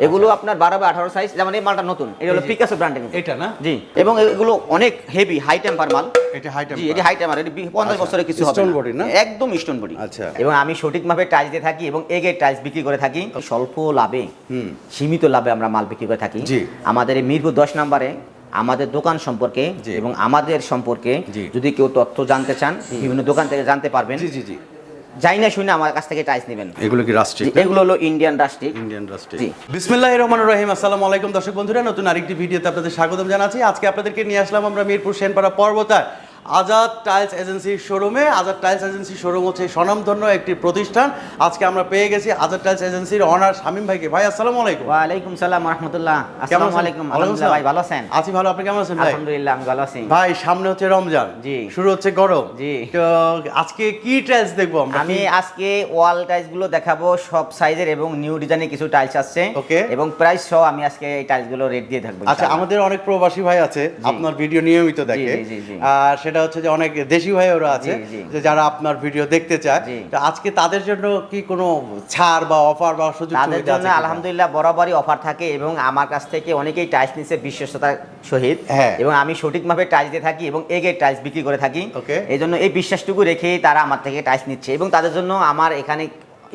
এগুলো আপনার বারো বা আঠারো সাইজ যেমন এই মালটা নতুন এটা হলো পিকাসো ব্র্যান্ডের এটা না জি এবং এগুলো অনেক হেভি হাই টেম্পার মাল এটা হাই জি এটি হাই টেম্পার এটি পঞ্চাশ আচ্ছা, বছরের কিছু হবে stone না। না? একদম স্টোন বডি আচ্ছা। এবং আমি সঠিক মাপে টাইলস দিয়ে থাকি এবং এগে টাইলস বিক্রি করে থাকি স্বল্প লাভে হুম। সীমিত লাভে আমরা মাল বিক্রি করে থাকি জি। আমাদের এই মিরপুর দশ নম্বরে আমাদের দোকান সম্পর্কে। এবং আমাদের সম্পর্কে। যদি কেউ তথ্য জানতে চান বিভিন্ন দোকান থেকে জানতে পারবেন জি জি জি যাই না শুনে আমার কাছ থেকে টাইস নেবেন। এগুলো কি রাষ্ট্রিক এগুলো হলো ইন্ডিয়ান রাষ্ট্রিক। ইন্ডিয়ান রাষ্ট্রিক। জি। বিসমিল্লাহ রহমান রহিম আসসালামু আলাইকুম দর্শক বন্ধুরা নতুন আরেকটি ভিডিওতে আপনাদের স্বাগতম জানাচ্ছি। আজকে আপনাদেরকে নিয়ে আসলাম আমরা মিরপুর সেনপাড়া পর্বতায়। আজাদ টাইলস এজেন্সির শোরুমে আজাদ টাইলস এজেন্সির শোরুম হচ্ছে স্বনামধন্য একটি প্রতিষ্ঠান। আজকে আমরা পেয়ে গেছি আজাদ টাইলস এজেন্সির অনার শামীম ভাইকে। ভাই আসসালামু আলাইকুম। ওয়ালাইকুম সালাম রহমতুল্লাহ। আসসালামু আলাইকুম আলহামদুলিল্লাহ ভাই ভালো আছেন? আছি ভালো আপনি কেমন আছেন ভাই? আলহামদুলিল্লাহ আমি ভালো আছি। ভাই সামনে হচ্ছে রমজান। জি। শুরু হচ্ছে গরম। জি। তো আজকে কি টাইলস দেখব আমরা? আমি আজকে ওয়াল টাইলসগুলো দেখাবো সব সাইজের এবং নিউ ডিজাইনের কিছু টাইলস আসছে। Okay. এবং প্রাইস সহ আমি আজকে এই টাইলসগুলো রেট দিয়ে থাকব আচ্ছা আমাদের অনেক প্রবাসী ভাই আছে আপনার ভিডিও নিয়মিত দেখে। জি, জি, জি। আর সেটা হচ্ছে যে অনেক দেশি ভাইয়েরা আছে। যে যারা আপনার ভিডিও দেখতে চায় তো আজকে তাদের জন্য কি কোনো ছাড় বা অফার বা সুযোগ তাদের জন্য আলহামদুলিল্লাহ বরাবরই অফার থাকে এবং আমার কাছ থেকে অনেকেই টাইলস নিচ্ছে বিশ্বস্ততার সহিত হ্যাঁ। এবং আমি সঠিকভাবে টাইলস দিয়ে থাকি এবং এগের টাইলস বিক্রি করে থাকি. এই জন্য এই বিশ্বাসটুকু রেখেই তারা আমার থেকে টাইলস নিচ্ছে এবং তাদের জন্য আমার এখানে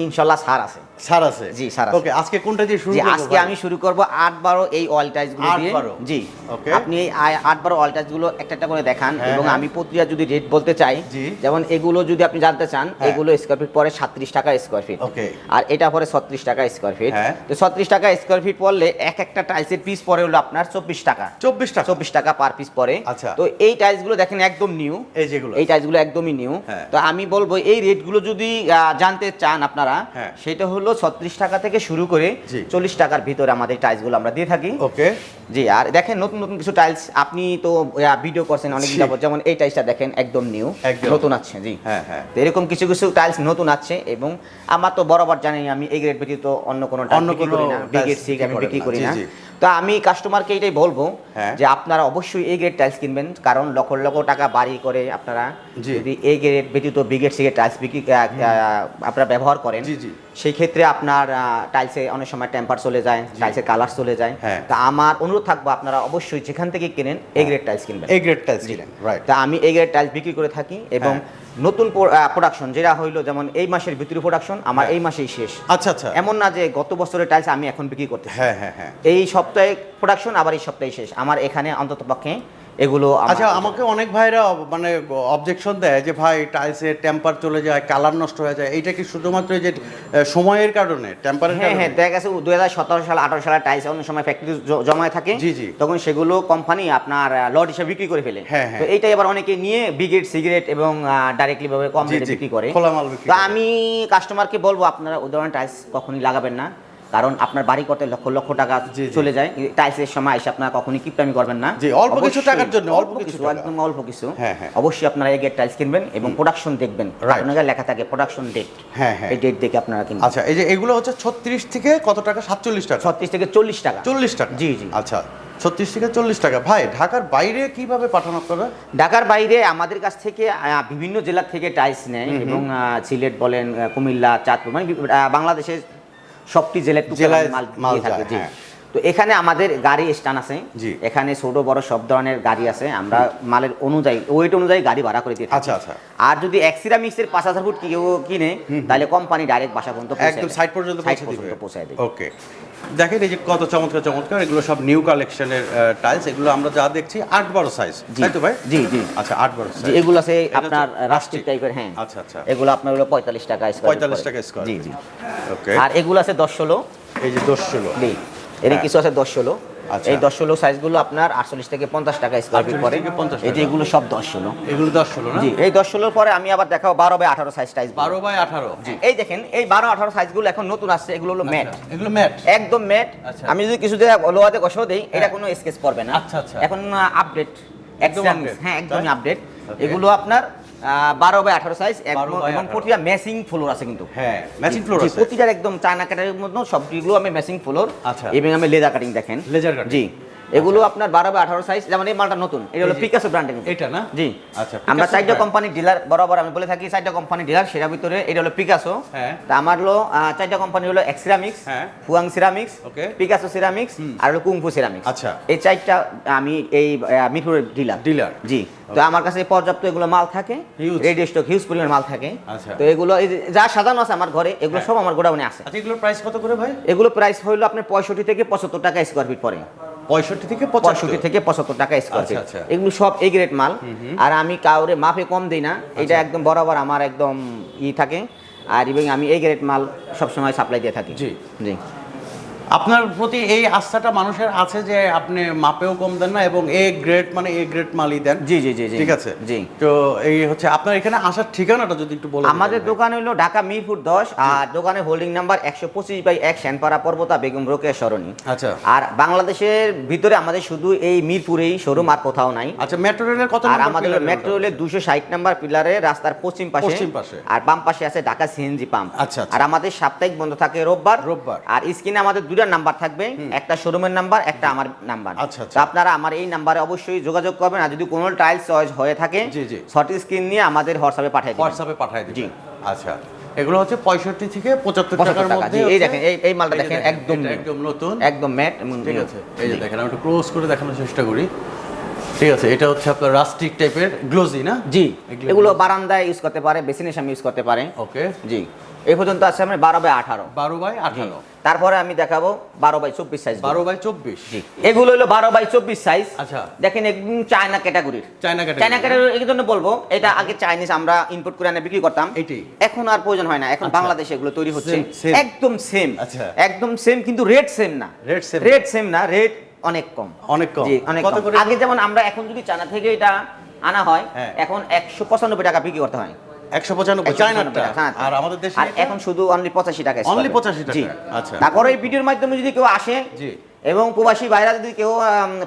ইনশাল্লাহ ছাড় আছে ছাড় আছে জি, ছাড় আছে। ওকে আজকে কোনটা দিয়ে শুরু করব আজকে আমি শুরু করব আট বারো এই অয়েল টাইলসগুলো দিয়ে? জি Okay. আপনি এই আ- আট বারো অয়েল টাইলসগুলো একটা একটা করে দেখান হ্যাঁ, এবং হ্যাঁ। আমি প্রক্রিয়া যদি রেট বলতে চাই যেমন এগুলো যদি আপনি জানতে চান হ্যাঁ। এগুলো স্কোয়ার ফিট পরে সাত্রিশ টাকা স্কোয়ার ফিট Okay. আর এটা পরে ছত্রিশ টাকা স্কোয়ার ফিট। তো ছত্রিশ টাকা স্কোয়ার ফিট পড়লে এক একটা টাইলসের পিস পরে হলো আপনার চব্বিশ টাকা চব্বিশ টাকা চব্বিশ টাকা পার পিস পরে আচ্ছা। তো এই টাইলসগুলো দেখেন একদম নিউ এই যেগুলো এই টাইলসগুলো একদমই নিউ। তো আমি বলব এই রেটগুলো যদি আহ, জানতে চান আপনারা। সেটা হলো ছত্রিশ টাকা থেকে শুরু করে চল্লিশ টাকার ভিতরে আমাদের টাইলসগুলো আমরা দিয়ে থাকি। ওকে। জি আর দেখেন নতুন নতুন কিছু টাইলস আপনি তো ভিডিও করছেন অনেক যাবত যেমন এই টাইলসটা দেখেন একদম নিউ নতুন আছে জি। হ্যাঁ, হ্যাঁ। তো এরকম কিছু কিছু টাইলস নতুন আছে এবং আমার তো বরাবর জানি আমি এই গ্রেড ব্যতীত অন্য কোনো অন্য টাইলস বিক্রি কোনো করি না বিক্রি করি না। তো আমি কাস্টমারকে এটাই বলব হ্যাঁ। যে আপনারা অবশ্যই এই গ্রেড টাইলস কিনবেন কারণ লক্ষ লক্ষ টাকা বাড়ি করে আপনারা যদি এই গ্রেড ব্যতীত বিগেট সিগেট টাইলস বিক্রি আহ, আহ, আপনারা ব্যবহার করেন। সেই ক্ষেত্রে আপনার টাইলসে অনেক সময় টেম্পার চলে যায় টাইলসের কালার চলে যায়। হ্যাঁ। তা আমার অনুরোধ থাকব আপনারা অবশ্যই যেখান থেকে কিনেন এই গ্রেড টাইলস কিনবেন। এই গ্রেড টাইলস কিনেন তা আমি এই গ্রেড টাইলস বিক্রি করে থাকি এবং হ্যাঁ। নতুন প্রোডাকশন যেটা হইল যেমন এই মাসের ভিতরে প্রোডাকশন আমার। এই মাসেই শেষ। আচ্ছা আচ্ছা। এমন না যে গত বছরের টাইলস আমি এখন বিক্রি করতে হ্যাঁ হ্যাঁ হ্যাঁ। এই সপ্তাহে প্রোডাকশন আবার এই সপ্তাহে শেষ। আমার এখানে অন্তত পক্ষে এগুলো আচ্ছা আমাকে অনেক ভাইরা মানে অবজেকশন দেয় যে ভাই টাইলসের টেম্পার চলে যায় কালার নষ্ট হয়ে যায়। এইটা কি শুধুমাত্র যে সময়ের কারণে টেম্পারের হ্যাঁ হ্যাঁ দেখা গেছে দুই হাজার সতেরো সাল আঠারো সালের টাইলস অন্য সময় ফ্যাক্টরি জমায় থাকে। জি, জি। তখন সেগুলো কোম্পানি আপনার লট হিসেবে বিক্রি করে ফেলে। হ্যাঁ, হ্যাঁ। তো এইটাই আবার অনেকে নিয়ে বিগেট সিগারেট এবং ডাইরেক্টলি ভাবে কম রেটে বিক্রি করে। খোলা মাল বিক্রি তো আমি কাস্টমারকে বলব আপনারা উদাহরণ টাইলস কখনই লাগাবেন না। কারণ আপনার বাড়ি করতে লক্ষ লক্ষ টাকা। চলে যায়। টাইলসের সময় এসে আপনারা কখনই কিপটামি করবেন না। জি, অল্প কিছু টাকার জন্য, অল্প কিছু একদম অল্প কিছু। হ্যাঁ, হ্যাঁ। অবশ্যই আপনারা এই গেট টাইলস কিনবেন এবং প্রোডাকশন দেখবেন. আপনার লেখা থাকে প্রোডাকশন ডেট হ্যাঁ, হ্যাঁ। এই ডেট দেখে আপনারা কিনবেন। আচ্ছা এই যে এগুলো হচ্ছে ছত্রিশ থেকে কত টাকা? সাতচল্লিশ টাকা। ছত্রিশ থেকে চল্লিশ টাকা। চল্লিশ টাকা। জি, জি। আচ্ছা ছত্রিশ থেকে চল্লিশ টাকা। ভাই ঢাকার বাইরে কীভাবে পাঠান আপনারা? ঢাকার বাইরে আমাদের কাছ থেকে বিভিন্ন জেলা থেকে টাইলস নেয় এবং সিলেট বলেন কুমিল্লা চাঁদপুর মানে বাংলাদেশের সবটি জেলায় মাল থাকে জি। হ্যাঁ। তো এখানে আমাদের গাড়ি স্ট্যান্ড আছে এখানে ছোট বড় সব ধরনের গাড়ি আছে আমরা মালের অনুযায়ী ওয়েট অনুযায়ী গাড়ি ভাড়া করে থাকি। আচ্ছা, আচ্ছা। আর যদি এক্সিরা মিক্সের পাঁচ হাজার ফুট কেউ কিনে তাহলে কোম্পানি ডাইরেক্ট বাসা পর্যন্ত একদম সাইড পর্যন্ত পৌঁছে দেবে। ওকে দেখেন এই যে কত চমৎকার চমৎকার এগুলো সব নিউ কালেকশনের টাইলস এগুলো আমরা যা দেখছি আট বারো সাইজ তাই তো ভাই? জি, জি। আচ্ছা আট বারো সাইজ এগুলো আছে আপনার রাস্টিক। টাইপের হ্যাঁ। আচ্ছা, আচ্ছা। এগুলো আপনার হলো পঁয়তাল্লিশ টাকা স্কোয়ার 45 টাকা স্কোয়ার জি জি। ওকে আর এগুলো আছে দশ ষোলো। এই যে দশ ষোলো। জি। এর হ্যাঁ। কিছু আছে দশ ষোলো। এই দশ ষোলো সাইজগুলো আপনার আটচল্লিশ থেকে পঞ্চাশ টাকা স্কোয়ার ফিট পরে। থেকে 50 এই এগুলো সব দশ ষোলো। এগুলো দশ ষোলো জি এই দশ ষোলোর পরে আমি আবার দেখাবো বারো বাই আঠারো সাইজ টাইজ বারো বাই আঠারো। এই দেখেন এই বারো আঠারো সাইজগুলো এখন নতুন আসছে এগুলো হলো ম্যাট। এগুলো ম্যাট? একদম ম্যাট। আচ্ছা। আমি যদি কিছু লোহাতে কষাও দিই এটা হ্যাঁ। কোনো স্কেচ পড়বে না। আচ্ছা, আচ্ছা। এখন আপডেট একদম হ্যাঁ একদমই আপডেট এগুলো আপনার বারো বাই আঠারো সাইজ 12 এবং প্রতিটা ম্যাচিং ফ্লোর আছে কিন্তু। হ্যাঁ ম্যাচিং ফ্লোর আছে। প্রতিটার একদম চায়না কাটারের মধ্যে সবগুলো আমি ম্যাচিং ফ্লোর আচ্ছা। এবং আমি লেজার কাটিং দেখেন। লেজার কাটিং জি। এগুলো আপনার বারো বা আঠারো সাইজ যেমন এই মালটা নতুন এটা হলো পিকাসো ব্র্যান্ডের এটা না জি আচ্ছা, আমরা চারটা। কোম্পানির ডিলার বরাবর আমি বলে থাকি চারটা কোম্পানি ডিলার সেটার ভিতরে এটা হলো পিকাসো হ্যাঁ। তা আমার হলো চারটা কোম্পানি হলো এক্সিরামিক্স হ্যাঁ। Fuang ceramics Okay. Picasso ceramics আর হলো কুংফু সিরামিক্স আচ্ছা। এই চারটা আমি এই মিরপুরের ডিলার Dealer। জি তো আমার কাছে পর্যাপ্ত এগুলো মাল থাকে। রেডি স্টক হিউজ পরিমাণ মাল থাকে আচ্ছা। তো এগুলো যে সাজানো আছে আমার ঘরে এগুলো হ্যাঁ। সব আমার গোডাউনে আছে আচ্ছা এগুলোর প্রাইস কত করে ভাই এগুলো প্রাইস হইল আপনার পঁয়ষট্টি থেকে পঁচাত্তর টাকা স্কোয়ার ফিট পড়ে পঁয়ষট্টি থেকে পঁয়ষট্টি থেকে পঁচাত্তর টাকা স্কোয়ার আচ্ছা, ফিট আচ্ছা। এগুলো সব এ গ্রেড মাল। আর আমি কাউরে মাপে কম দিই না। এটা আচ্ছা। একদম বরাবর আমার একদম ই থাকে। আর এবং আমি এই গ্রেড মাল সবসময় সাপ্লাই দিয়ে থাকি। জি। জি। আপনার প্রতি এই আস্থাটা মানুষের আছে যে আপনি মাপেও কম দেন না এবং এ গ্রেড মানে এ গ্রেড মালই দেন। জি জি জি ঠিক আছে? জি। তো এই হচ্ছে আপনার এখানে আসার ঠিকানাটা যদি একটু বলেন আমাদের দোকান হলো ঢাকা মিরপুর দশ আর দোকানের হোল্ডিং নাম্বার একশো পঁচিশ বাই এক শ্যানপাড়া পর্বতা বেগম রোকেয়া সরণি। আচ্ছা। আর বাংলাদেশের ভিতরে আমাদের শুধু এই মিরপুরেই শোরুম আর কোথাও নাই। আচ্ছা মেট্রো রেলের কত আর আমাদের মেট্রো রেলের দুশো ষাট নাম্বার পিলারে রাস্তার পশ্চিম পাশে। পশ্চিম পাশে। আর বাম পাশে আছে ঢাকা সিএনজি পাম্প। আচ্ছা, আচ্ছা। আর আমাদের সাপ্তাহিক বন্ধ থাকে রোববার। রোববার। আর স্ক্রিনে আমাদের দুটা নাম্বার থাকবে একটা শোরুমের নাম্বার একটা আমার নাম্বার আচ্ছা, আচ্ছা। তো আপনারা আমার এই নাম্বারে অবশ্যই যোগাযোগ করবেন আর যদি কোনো টাইলস চয়েস হয়ে থাকে। সঠিক স্ক্রিন নিয়ে আমাদের হোয়াটসঅ্যাপে পাঠিয়ে দিন হোয়াটসঅ্যাপে পাঠিয়ে জি। আচ্ছা এগুলো হচ্ছে পঁয়ষট্টি থেকে পঁচাত্তর টাকার মধ্যে এই দেখেন, এই- এই মালটা দেখেন, একদম একদম নতুন। একদম ম্যাট ঠিক আছে এই যে দেখেন আমি একটু ক্লোজ করে দেখানোর চেষ্টা করি। ঠিক আছে এটা হচ্ছে আপনার রাস্টিক টাইপের গ্লোজি না? জি এগুলো- এগুলো বারান্দায় ইউজ করতে পারে বেসিনের সামনে ইউজ করতে পারে। ওকে জি। এই পর্যন্ত আছে আমরা বারো বাই আঠারো। বারো বাই আঠারো। তারপরে আমি দেখাবো বারো বাই চব্বিশ সাইজ বারো বাই চব্বিশ। এগুলো হলো বারো বাই চব্বিশ সাইজ আচ্ছা। দেখেন একদম চায়না ক্যাটাগরির চায়না চায়না ক্যাটাগরি এই জন্য বলব এটা আগে চাইনিজ আমরা ইম্পোর্ট করে এনে বিক্রি করতাম। এটি? এখন আর প্রয়োজন হয় না। এখন আচ্ছা। বাংলাদেশে এগুলো তৈরি হচ্ছে। একদম সেম আচ্ছা। একদম সেম কিন্তু রেট সেম না। Rate same। রেট সেম না রেট অনেক কম। অনেক কম। অনেক আগে যেমন আমরা এখন যদি চায়না থেকে এটা আনা হয় হ্যাঁ। এখন একশো পঁচানব্বই টাকা বিক্রি করতে হয়। একশো পঁচানব্বই 195 চায়নারটা টাকা, চায়নারটা। আর আমাদের দেশে আর এখন শুধু অনলি পঁচাশি টাকা Only 85 টাকা, আচ্ছা। তারপরে এই ভিডিওর মাধ্যমে যদি কেউ আসে জি। এবং প্রবাসী বাইরা যদি কেউ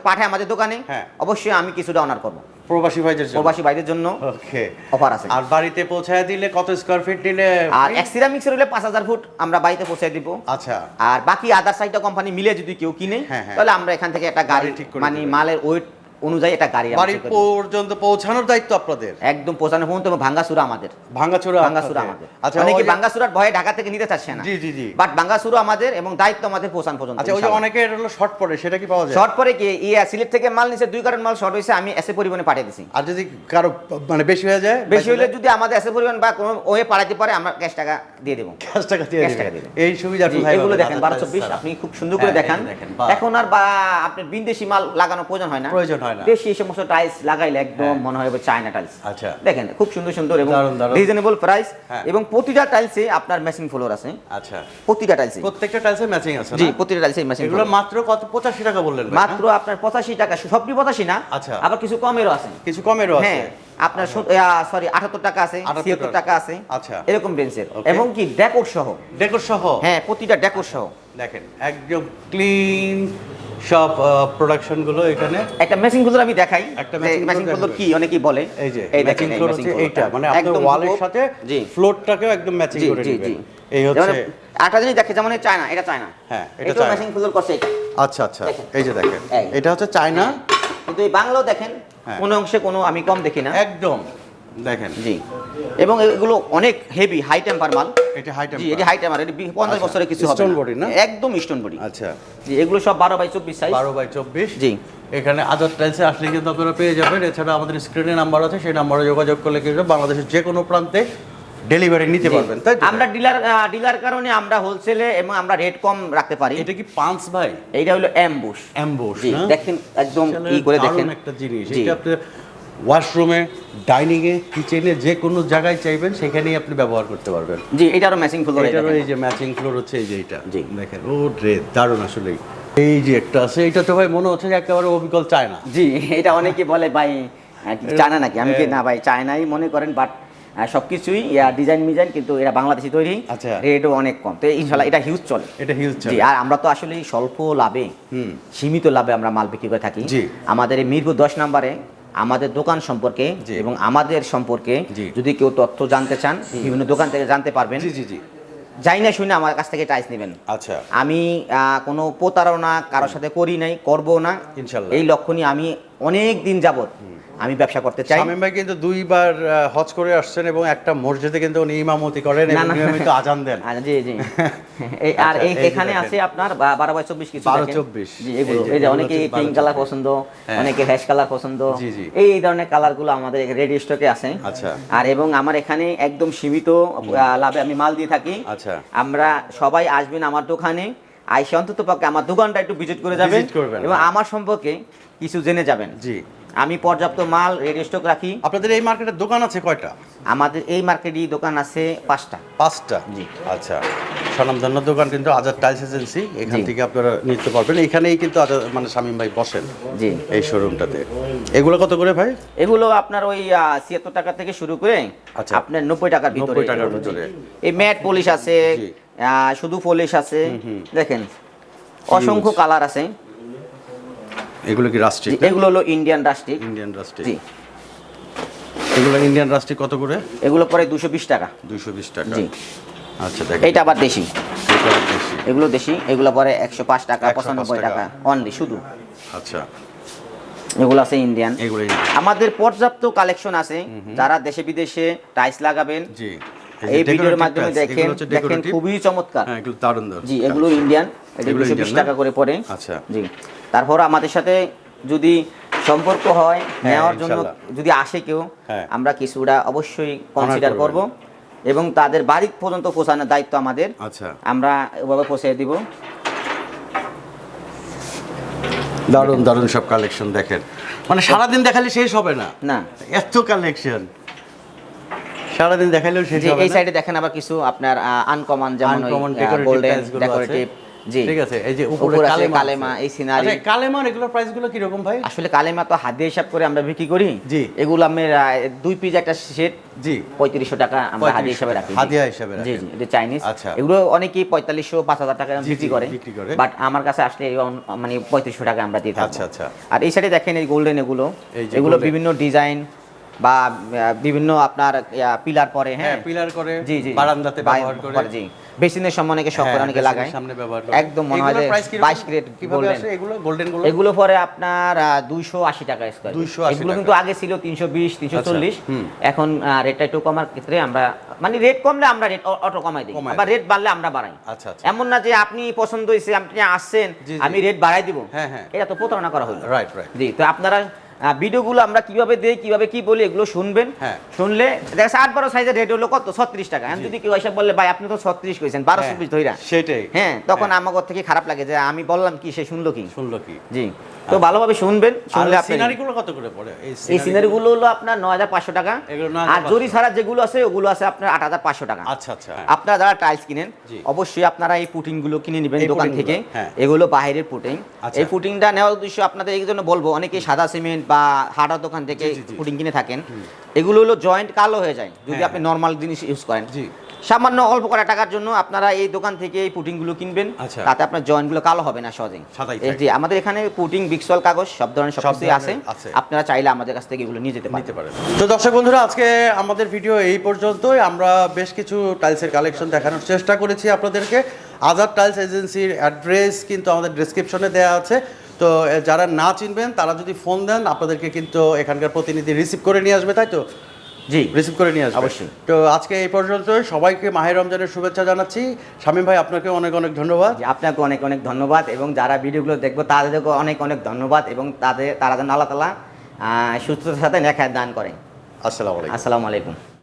পাঠায় আমাদের দোকানে হ্যাঁ। অবশ্যই আমি কিছুটা অনার করব প্রবাসী ভাইদের জন্য প্রবাসী বাইরের জন্য ওকে অফার আছে আর বাড়িতে পৌঁছায় দিলে কত স্কোয়ার ফিট নিলে আর free? এক্সিরামিক্সের হলে পাঁচ হাজার ফুট আমরা বাড়িতে পৌঁছে দিব আচ্ছা আর বাকি আদার সাইডটা কোম্পানি মিলে যদি কেউ কিনে হ্যাঁ, হ্যাঁ। তাহলে আমরা এখান থেকে একটা গাড়ি মানে মালের ওয়েট অনুযায়ী একটা গাড়ি বাড়ি দিব। পর্যন্ত পৌঁছানোর দায়িত্ব আপনাদের? একদম পৌঁছানো পর্যন্ত ভাঙ্গাসুরা আমাদের। ভাঙ্গাচোরা বাঙ্গাসুরা আপনাদের। আমাদের। আচ্ছা অনেকে বাঙ্গাসুরার ভয়ে ঢাকা থেকে নিতে চাচ্ছে না। জি, জি, জি। বাট বাঙ্গাসুরা আমাদের এবং দায়িত্ব আমাদের পৌঁছান পর্যন্ত আচ্ছা ওই যে ইনশাআল্লাহ। অনেকের হলো শর্ট পড়ে সেটা কি পাওয়া যায়? শর্ট পরে কি? ইয়া সিলেট থেকে মাল নিছে দুই কারণ মাল শর্ট হয়েছে আমি এসে পরিমাণে পাঠিয়ে দিছি। আর যদি কারও মানে বেশি হয়ে যায় বেশি হলে যদি আমাদের এসে পরিমাণ বা কোনো ওয়ে পাঠাতে পারে আমরা ক্যাশ টাকা দিয়ে দেবো। ক্যাশ টাকা দিয়ে ক্যাশ টাকা দিবেন। এই সুবিধা এগুলো দেখেন আপনি খুব সুন্দর করে হ্যাঁ, দেখান। এখন আর বা আপনার বিদেশি মাল লাগানোর প্রয়োজন হয় না। প্রয়োজন হয় না। দেশি এই সমস্ত টাইলস লাগাইলে একদম মনে হয় চায়না টাইলস আচ্ছা। দেখেন খুব সুন্দর সুন্দর এবং। রিজনেবল প্রাইস হ্যাঁ। এবং প্রতিটা টাইলসে আপনার মেশিন ফ্লোর আছে। আচ্ছা। প্রতিটা টাইলসে প্রত্যেকটা টাইলসে ম্যাচিং আছে জি প্রতিটা টাইলসে মেশিন এগুলো মাত্র কত? পঁচাশি টাকা বললেন মাত্র আপনার পঁচাশি টাকা সবটি পঁচাশি না? আচ্ছা। আবার কিছু কমেরও আছে। কিছু কমেরও আছে। হ্যাঁ আপনার সরি আটাত্তর টাকা আছে ছিয়াত্তর টাকা। আছে। আচ্ছা। এরকম রেঞ্জের এবং কি? ডেকোর সহ। ডেকোর সহ? হ্যাঁ প্রতিটা ডেকোর সহ। দেখেন একদম ক্লিন সব প্রোডাকশনগুলো এখানে। একটা মেশিনগুলো আমি দেখাই একটা মেশিন floor গুলো কি অনেকেই বলে। এই যে এই ম্যাচিং দেখেন ফ্লোর হচ্ছে এইটা মানে আপনার একদম ওয়ালের সাথে ফ্লোরটাকেও একদম ম্যাচিং করে দিবেন জি। এই যেমন হচ্ছে একটা জিনিস দেখে যেমন চায়না এটা চায়না। হ্যাঁ, এটা চায়না। মেশিন ফুল করছে এটা। আচ্ছা আচ্ছা এই যে দেখেন। এটা হচ্ছে চায়না। কিন্তু এই বাংলাও দেখেন হ্যাঁ। কোনো অংশে কোনো আমি কম দেখি না। একদম দেখেন। জি। এবং এগুলো অনেক হেভি হাই টেম্পার মাল। এটা হাই এটি টেম্পার এটি আচ্ছা, কিছু হবে stone body না? একদম স্টোন বডি আচ্ছা। জি এগুলো সব বারো বাই চব্বিশ সাইজ বারো বাই চব্বিশ। জি। এখানে আদার টাইলসে আসলে কিন্তু আপনারা পেয়ে যাবেন। এছাড়া আমাদের স্ক্রিনে নাম্বার আছে সেই নাম্বারে যোগাযোগ করলে কিন্তু বাংলাদেশের যে কোনো প্রান্তে ডেলিভারি নিতে পারবেন তাই আমরা ডিলার ডিলার কারণে আমরা হোলসেলে এবং আমরা রেট কম রাখতে পারি। এটা কি পাঁচ ভাই এইটা হলো অ্যাম্বুশ অ্যাম্বোস দেখেন একদম ই করে দেখেন। একটা জিনিস। এটা আপনি ওয়াশরুমে ডাইনিং এ কিচেনে যে কোনো জায়গায় চাইবেন সেখানেই আপনি ব্যবহার করতে পারবেন জি এটারও ম্যাচিং ফুল এটারও এই যে ম্যাচিং ফ্লোর হচ্ছে এই যে এটা জি। দেখেন ও রে দারুণ আসলে এই যে একটা আছে এটা তো ভাই মনে হচ্ছে যে একেবারে অবিকল চায় না জি এটা অনেকে বলে ভাই আহ, কি চায়না নাকি আমি কি। না ভাই চায়নাই মনে করেন বাট সব সবকিছুই ডিজাইন মিজাইন কিন্তু এরা বাংলাদেশি তৈরি আচ্ছা। রেটও অনেক কম তো ইনশাল্লাহ এটা হিউজ চলে এটা হিউজ চলে আর আমরা তো আসলে স্বল্প লাভে। সীমিত লাভে আমরা মাল বিক্রি করে থাকি জি। আমাদের এই মিরপুর দশ নম্বরে আমাদের দোকান সম্পর্কে। এবং আমাদের সম্পর্কে। যদি কেউ তথ্য জানতে চান বিভিন্ন দোকান থেকে জানতে পারবেন। জি জি জি। যাই না শুনে আমার কাছ থেকে টাইস নেবেন। আচ্ছা। আমি কোনো প্রতারণা কারোর সাথে করি নাই করব না। ইনশাল্লাহ। এই লক্ষ্য নিয়ে আমি অনেক দিন যাবত আমি ব্যবসা করতে চাই। শামীম ভাই কিন্তু দুইবার হজ করে আসছেন এবং একটা মসজিদে কিন্তু উনি ইমামতি করেন এবং নিয়মিত আজান দেন। জি জি। এই আর আচ্ছা, এই এখানে আছে আপনার বা- বারো বাই চব্বিশ কিছু 12 24 জি এগুলো এই যে, অনেকে পিঙ্ক কালার পছন্দ হ্যাঁ। অনেকে হ্যাশ কালার পছন্দ। জি, জি। এই এই ধরনের কালারগুলো আমাদের রেডি স্টকে আছে। আচ্ছা। আর এবং আমার এখানে একদম সীমিত লাভে আমি মাল দিয়ে থাকি। আচ্ছা। আমরা সবাই আসবেন আমার দোকানে আইসে অন্তত পক্ষে আমার দোকানটা একটু ভিজিট করে যাবেন এবং। আমার সম্পর্কে কিছু জেনে যাবেন। জি। আমি পর্যাপ্ত মাল রেডি স্টক রাখি। আপনাদের এই মার্কেটের দোকান আছে কয়টা? আমাদের এই মার্কেটই দোকান আছে পাঁচটা। পাঁচটা? জি। আচ্ছা। স্বনামধন্য দোকান কিন্তু আজাদ টাইলস এজেন্সি এখান থেকে আপনারা নিতে পারবেন। এখানেই কিন্তু আজাদ মানে শামীম ভাই বসেন জি। এই শোরুমটাতে এগুলো কত করে ভাই? এগুলো আপনার ওই ছিয়াত্তর টাকা থেকে শুরু করে আচ্ছা। আপনার নব্বই টাকার ভিতরে। 90 টাকার ভিতরে। এই ম্যাট পলিশ আছে শুধু পলিশ আছে। দেখেন অসংখ্য কালার আছে। এগুলো কি রাষ্ট্রিক এগুলো হলো ইন্ডিয়ান রাস্টিক ইন্ডিয়ান রাষ্ট্রিক জি। এগুলো ইন্ডিয়ান রাষ্ট্রিক কত করে? এগুলো পরে দুশো বিশ টাকা। দুইশো বিশ টাকা। জি। আচ্ছা দেখেন। এইটা আবার দেশি। এটা। এগুলো দেশি এগুলো পরে একশো পাঁচ টাকা 105 পঁচানব্বই টাকা। অনলি শুধু। আচ্ছা। এগুলো আছে ইন্ডিয়ান আমাদের পর্যাপ্ত কালেকশন আছে। যারা দেশে বিদেশে টাইলস লাগাবেন জি। এই ভিডিওর মাধ্যমে দেখেন দেখেন খুবই চমৎকার। হ্যাঁ এগুলো দারুণ জি এগুলো ইন্ডিয়ান এটা এগুলো দুশো বিশ? টাকা করে পড়ে। আচ্ছা। জি। তারপর আমাদের সাথে যদি সম্পর্ক হয় নেওয়ার জন্য যদি আসে কেউ হ্যাঁ। আমরা কিছুটা অবশ্যই কনসিডার। করব। এবং তাদের বাড়ি পর্যন্ত পৌঁছানোর দায়িত্ব আমাদের। আচ্ছা। আমরা ওভাবে পৌঁছে দিব। দারুণ দারুণ সব কালেকশন দেখেন। মানে সারাদিন দেখালে শেষ হবে না। না। এত কালেকশন সারাদিন দেখালেও শেষ হবে এই সাইডে দেখেন আবার কিছু আপনার আনকমন যেমন আনকমন গোল্ডেন ডেকোরেটিভ ঠিক আছে এই যে উপরে উপরে কালেমা কালেমা এই সিনারি এগুলোর প্রাইসগুলো কি রকম ভাই? আসলে কালেমা তো হাত হিসাব করে আমরা বিক্রি করি। জি। এগুলো আমি দুই পিস একটা সেট জি। টাকা আমরা হাদিয়া হিসাবে রাখি। হাদিয়া হিসাবে জি জি এটা চাইনিজ আচ্ছা। এগুলো অনেকেই পঁয়তাল্লিশশো পাঁচ হাজার টাকা বিক্রি করে। বাট আমার কাছে আসলে মানে টাকা আমরা দিয়ে আচ্ছা, আচ্ছা। আর এই সাইডে দেখেন এই গোল্ডেন এগুলো। এগুলো বিভিন্ন ডিজাইন বা বিভিন্ন আপনার পিলার পরে হ্যাঁ? হ্যাঁ পিলার করে জি জি বারান্দাতে ব্যবহার করে। জি। বেসিনের সামনে অনেকে শখ করে অনেকে লাগায় সামনে ব্যবহার করে। একদম মনে হয় যে এগুলোর price কীরকম? বাইশ গ্রেড কীভাবে গোল্ডেন। আসে এগুলো? গোল্ডেনগুলো এগুলো পরে আপনার দুইশো আশি টাকা স্কোয়ার 280 এগুলো কিন্তু আগে ছিল তিনশো বিশ তিনশো চল্লিশ। আচ্ছা, হুম। এখন রেটটা একটু কমার ক্ষেত্রে আমরা মানে রেট কমলে আমরা রেট অটো কমাই দিই। আবার রেট বাড়লে আমরা বাড়াই। আচ্ছা, আচ্ছা। এমন না যে আপনি পছন্দ হয়েছে আপনি আসছেন। আমি রেট বাড়াই দিব। হ্যাঁ, হ্যাঁ। এটা তো প্রতারণা করা হলো। রাইট রাইট জি তো আপনারা ভিডিওগুলো আমরা কীভাবে দেই কীভাবে কি বলি এগুলো শুনবেন। হ্যাঁ। শুনলে দেখা যাচ্ছে আট বারো সাইজের রেট হলো কত? ছত্রিশ টাকা। যদি কেউ এসে বললে ভাই আপনি তো ছত্রিশ কইছেন বারোশো পিস ধইরা। সেটাই। হ্যাঁ তখন আমার থেকে খারাপ লাগে যে আমি বললাম কি সে শুনলো কি? শুনলো কি? জি। তো ভালোভাবে শুনবেন শুনলে আর আপনি সিনারি গুলো কত করে পড়ে? এই এই scenery সিনারি গুলো হলো আপনার নয় হাজার পাঁচশো টাকা। আর জরি ছাড়া যেগুলো আছে ওগুলো আছে আপনার আট হাজার পাঁচশো টাকা। আচ্ছা আচ্ছা। আপনারা যারা টাইলস কিনেন অবশ্যই আপনারা এই পুটিংগুলো কিনে নেবেন দোকান থেকে। হ্যাঁ। এগুলো বাইরের পুটিং আচ্ছা। এই পুটিংটা নেওয়ার উদ্দেশ্য আপনাদের এই জন্য বলব অনেকে সাদা সিমেন্ট বা হাটার দোকান থেকে জি, জি। পুটিং কিনে থাকেন এগুলো হলো জয়েন্ট কালো হয়ে যায় যদি হ্যাঁ, আপনি নর্মাল জিনিস ইউজ করেন। সামান্য অল্প করা টাকার জন্য আপনারা এই দোকান থেকে এই পুটিংগুলো কিনবেন আচ্ছা। তাতে আপনার জয়েন্টগুলো কালো হবে না সহজে যে আমাদের এখানে পুটিং বিক্সল কাগজ সব ধরনের সব কিছুই আছে। আপনারা চাইলে আমাদের কাছ থেকে এগুলো নিয়ে যেতে পারেন। তো দর্শক বন্ধুরা আজকে আমাদের ভিডিও এই পর্যন্তই। আমরা বেশ কিছু টাইলসের কালেকশন দেখানোর চেষ্টা করেছি আপনাদেরকে। আজাদ টাইলস এজেন্সির অ্যাড্রেস কিন্তু আমাদের ডেসক্রিপশনে দেওয়া আছে। তো যারা না চিনবেন তারা যদি ফোন দেন আপনাদেরকে কিন্তু এখানকার প্রতিনিধি রিসিভ করে নিয়ে আসবে তাই তো? জি। রিসিভ করে নিয়ে আসবে। অবশ্যই। তো আজকে এই পর্যন্তই সবাইকে মাহের রমজানের শুভেচ্ছা জানাচ্ছি। শামীম ভাই আপনাকে অনেক অনেক ধন্যবাদ। আপনাকে অনেক অনেক ধন্যবাদ এবং যারা ভিডিওগুলো দেখব তাদেরকে অনেক অনেক ধন্যবাদ এবং তাদের তারা যেন আল্লাহ তালা সুস্থতার সাথে নেখায় দান করে। আসসালামু আলাইকুম। আসসালামু আলাইকুম।